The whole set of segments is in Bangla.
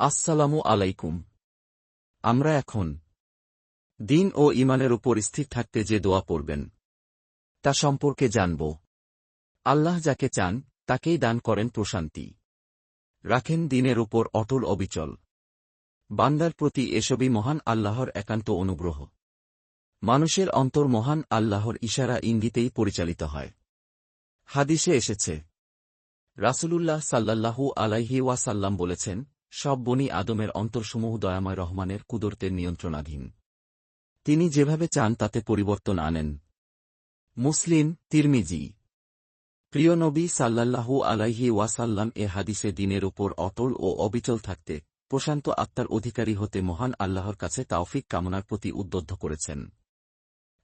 আসসালামু আলাইকুম। আমরা এখন দিন ও ইমানের উপর স্থির থাকতে যে দোয়া পড়বেন, তা সম্পর্কে জানব। আল্লাহ যাকে চান, তাকেই দান করেন প্রশান্তি। রাখেন দিনের উপর অটল অবিচল। বান্দার প্রতি এসবই মহান আল্লাহর একান্ত অনুগ্রহ। মানুষের অন্তর মহান আল্লাহর ইশারা ইঙ্গিতেই পরিচালিত হয়। হাদিসে এসেছে, রাসূলুল্লাহ সাল্লাল্লাহু আলাইহি ওয়াসাল্লাম বলেছেন সব বনি আদমের অন্তরসমূহ দয়াময় রহমানের কুদরতের নিয়ন্ত্রণাধীন। তিনি যেভাবে চান তাতে পরিবর্তন আনেন। মুসলিম, তিরমিজি। প্রিয় নবী সাল্লাল্লাহু আলাইহি ওয়াসাল্লাম এ হাদিসে দিনের উপর অটল ও অবিচল থাকতে, প্রশান্ত আত্মার অধিকারী হতে মহান আল্লাহর কাছে তাওফিক কামনার প্রতি উদ্বুদ্ধ করেছেন।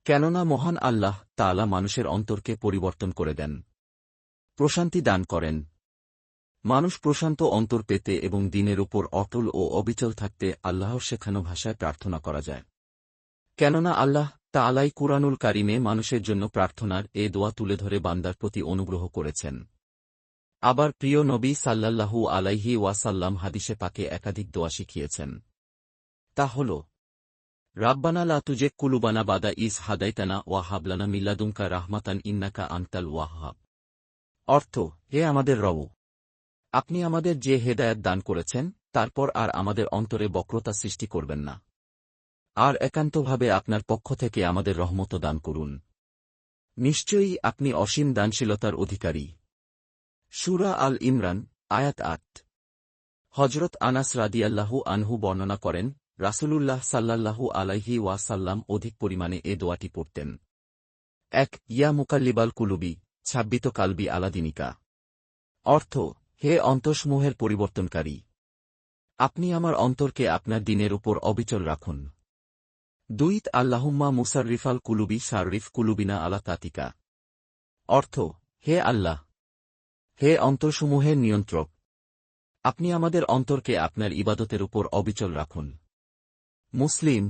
কেননা মহান আল্লাহ তাআলা মানুষের অন্তরকে পরিবর্তন করে দেন। প্রশান্তি দান করেন। মানুষ প্রশান্ত অন্তর পেতে এবং দিনের উপর অটল ও অবিচল থাকতে আল্লাহর শেখানো ভাষায় প্রার্থনা করা যায়। কেননা আল্লাহ তা আলাই কুরআনুল কারিমে মানুষের জন্য প্রার্থনার এ দোয়া তুলে ধরে বান্দার প্রতি অনুগ্রহ করেছেন। আবার প্রিয় নবী সাল্লাল্লাহু আলাইহি ওয়াসাল্লাম হাদিসে পাকে একাধিক দোয়া শিখিয়েছেন। তা হল, রাব্বানা লাতুজে কুলুবানা বাদা ইস হাদাইতানা ওয়া হাবলানা মিল্লাদুমকা রাহমাতান ইন্নাকা আনতাল ওয়াহাব। অর্থ, হে আমাদের রব আপনি আমাদের যে হেদায়াত দান করেছেন, তারপর আর আমাদের অন্তরে বক্রতা সৃষ্টি করবেন না। আর একান্তভাবে আপনার পক্ষ থেকে আমাদের রহমত দান করুন। নিশ্চয়ই আপনি অসীম দানশীলতার অধিকারী। সুরা আল ইমরান, আয়াত আট। হজরত আনাস রাদিয়াল্লাহু আনহু বর্ণনা করেন, রাসূলুল্লাহ সাল্লাল্লাহু আলাইহি ওয়াসাল্লাম অধিক পরিমাণে এ দোয়াটি পড়তেন। এক, ইয়া মুকাল্লিবাল কুলুবি, ছাব্বিত কালবি আলাদিনিকা। অর্থ হে অন্তসমূহের পরিবর্তনকারী, আপনি আমার অন্তরকে আপনার দিনের উপর অবিচল রাখুন। দুইত আল্লাহুম্মা মুসাররিফাল কুলুবি সাররিফ কুলুবিনা আলা তাতিকা। অর্থ, হে আল্লাহ, হে অন্তরসমূহের নিয়ন্ত্রক, আপনি আমাদের অন্তরকে আপনার ইবাদতের উপর অবিচল রাখুন। মুসলিম,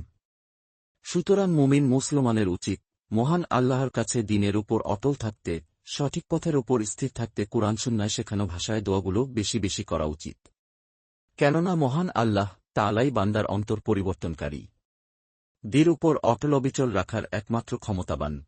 সুতরাং মুমিন মুসলমানের উচিত, মহান আল্লাহর কাছে দিনের উপর অটল থাকতে সঠিক পথের উপর স্থির থাকতে কোরআন সুন্নায় শেখানো ভাষায় দোয়াগুলো বেশি বেশি করা উচিত। কেননা মহান আল্লাহ তালাই বান্দার অন্তর পরিবর্তনকারী। দীর উপর অটল অবিচল রাখার একমাত্র ক্ষমতাবান।